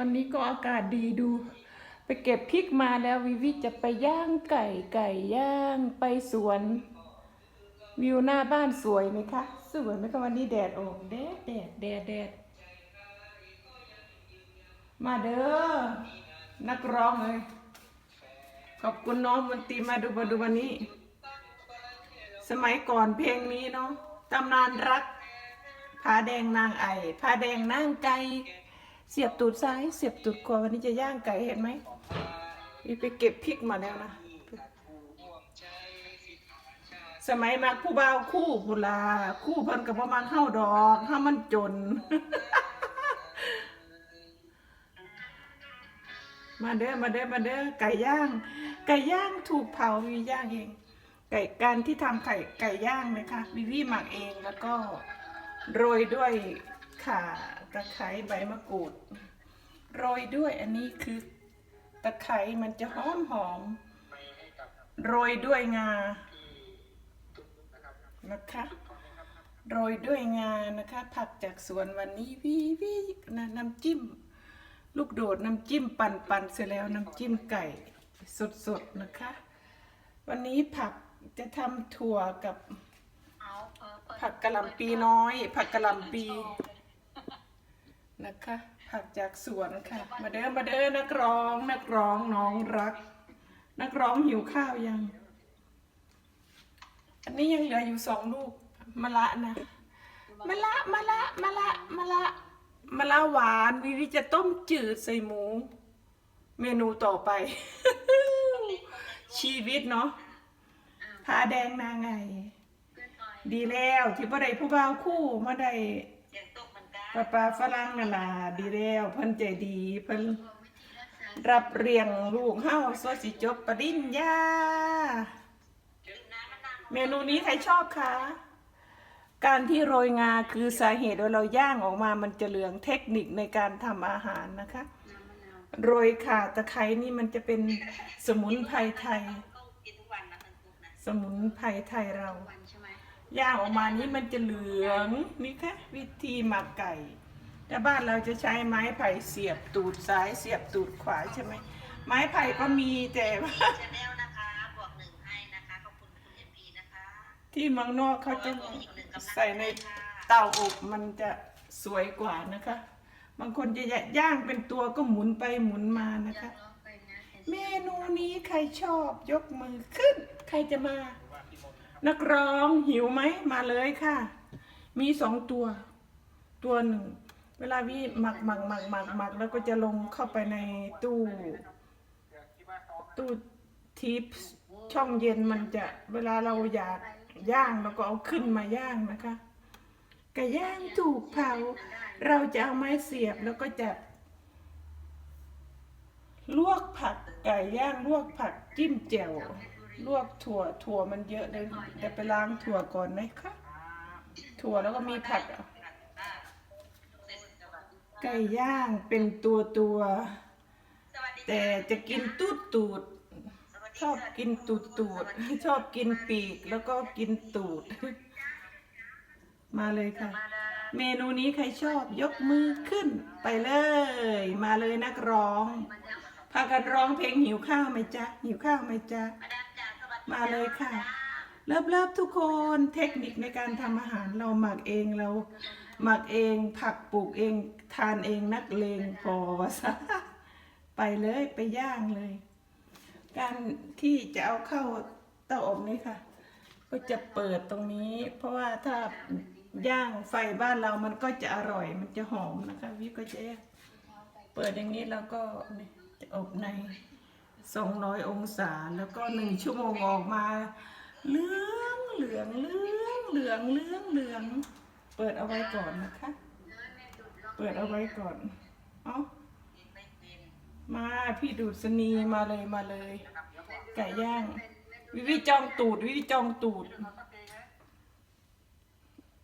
วันนี้ก็อากาศดีดู ไปเก็บพริกมาแล้ววิวิจะไปย่างไก่ไก่ย่างไปสวน วิวหน้าบ้านสวยไหมคะสวยไหมคะวันนี้แดดออกแดดแดดแดดแดดมาเด้อนักร้องเลยขอบคุณน้องมนตรีมาดูมาดูวันนี้ สมัยก่อนเพลงนี้เนาะตำนานรักผ้าแดงนางไอผ้าแดงนางไก่ เสียบตูดซ้ายเสียบตูดขวาวันนี้จะย่างไก่เห็นไหมนี่ไปเก็บพริกมาแล้วนะ สมัยมักผู้บ่าวคู่พุลาคู่เพิ่นกับประมาณเฮาดอกถ้ามันจน มาเด้อมาเด้อมาเด้อไก่ย่าง ไก่ย่างถูกเผาวิวีย่างเอง ไก่การที่ทำไก่ไก่ย่างนะคะวิวีหมักเองแล้วก็โรยด้วยข่า ตะไคร้ใบมะกรูด โรยด้วยอันนี้คือตะไคร้มันจะหอมหอม โรยด้วยงา นะคะ โรยด้วยงานะคะ ผักจากสวนวันนี้วิวีนะน้ำจิ้ม ลูกโดดน้ำจิ้มปั่นปั่นเสร็จแล้วน้ำจิ้มไก่สดๆนะคะ วันนี้ผักจะทำถั่วกับผักกะหล่ำปีน้อย ผักกะหล่ำปี นะคะผักจากสวนค่ะ มาเด้อมาเด้อนักร้อง นักร้องน้องรัก นักร้องหิวข้าวยัง อันนี้ยังเหลืออยู่สองลูกมะละนะมะละมะละมะละมะละมะละหวานวิวิจะต้มจืดใส่หมู เมนูต่อไป ชีวิตเนาะผาแดงนางไง ดีแล้วที่บ่ได้ผู้บ่าวคู่มาได้ ป้าป้าฝรั่งนั่นล่ะดีแล้วเพิ่นใจดีเพิ่นรับเรียงลูกเฮาสวสิจบปริญญา เมนูนี้ใครชอบคะ การที่โรยงาคือสาเหตุว่าเราย่างออกมามันจะเหลืองเทคนิคในการทำอาหารนะคะ โรยข่าตะไคร้นี่มันจะเป็นสมุนไพรไทย สมุนไพรไทยเรา ย่างออกมานี้มันจะเหลืองนี่ค่ะวิธีหมักไก่ แต่บ้านเราจะใช้ไม้ไผ่เสียบตูดซ้ายเสียบตูดขวาใช่ไหมไม้ไผ่ก็มีแต่ว่าชาแนลนะคะบวกหนึ่งให้นะคะขอบคุณคุณเอ็มพีนะคะ ที่เมืองนอกเขาจะใส่ในเตาอบมันจะสวยกว่านะคะ บางคนจะย่างเป็นตัวก็หมุนไปหมุนมานะคะ เมนูนี้ใครชอบยกมือขึ้น ใครจะมา นักร้องหิวไหมมาเลยค่ะ มีสองตัว ตัวหนึ่ง เวลาพี่หมักหมักหมักหมักหมักแล้วก็จะลงเข้าไปในตู้ ตู้ทิปช่องเย็นมันจะเวลาเราอยากย่างเราก็เอาขึ้นมาย่างนะคะไก่ย่างถูกเผา เราจะเอาไม้เสียบแล้วก็จะลวกผักไก่ย่างลวกผักจิ้มแจ่ว ลวกถั่วถั่วมันเยอะเลยเดี๋ยวไปล้างถั่วก่อนนะคะถั่วแล้วก็มีผักอะไก่ย่างเป็นตัวตัวๆแต่จะกินตูดตูด ชอบกินตูดตูด ชอบกินปีกแล้วก็กินตูด มาเลยค่ะ เมนูนี้ใครชอบยกมือขึ้นไปเลย มาเลยนักร้องพากันร้องเพลงหิวข้าวไหมจ๊ะหิวข้าวไหมจ๊ะ มาเลยค่ะ เลิฟเลิฟทุกคนเทคนิคในการทำอาหารเราหมักเองเราหมักเองผักปลูกเองทานเองนักเลงพอซะไปเลยไปย่างเลย การที่จะเอาเข้าเตาอบนี้ค่ะ ก็จะเปิดตรงนี้ เพราะว่าถ้าย่างไฟบ้านเรามันก็จะอร่อยมันจะหอมนะคะวิก็จะเปิดอย่างนี้แล้วก็จะอบใน 200 องศา แล้วก็หนึ่งชั่วโมงออกมาเหลืองเหลืองเหลืองเหลืองเหลืองเหลือง เปิดเอาไว้ก่อนนะคะ เปิดเอาไว้ก่อน เอ้ามาพี่ดูดสนีมาเลยมาเลย ไก่ย่าง วิวิจองตูด วิวิจองตูด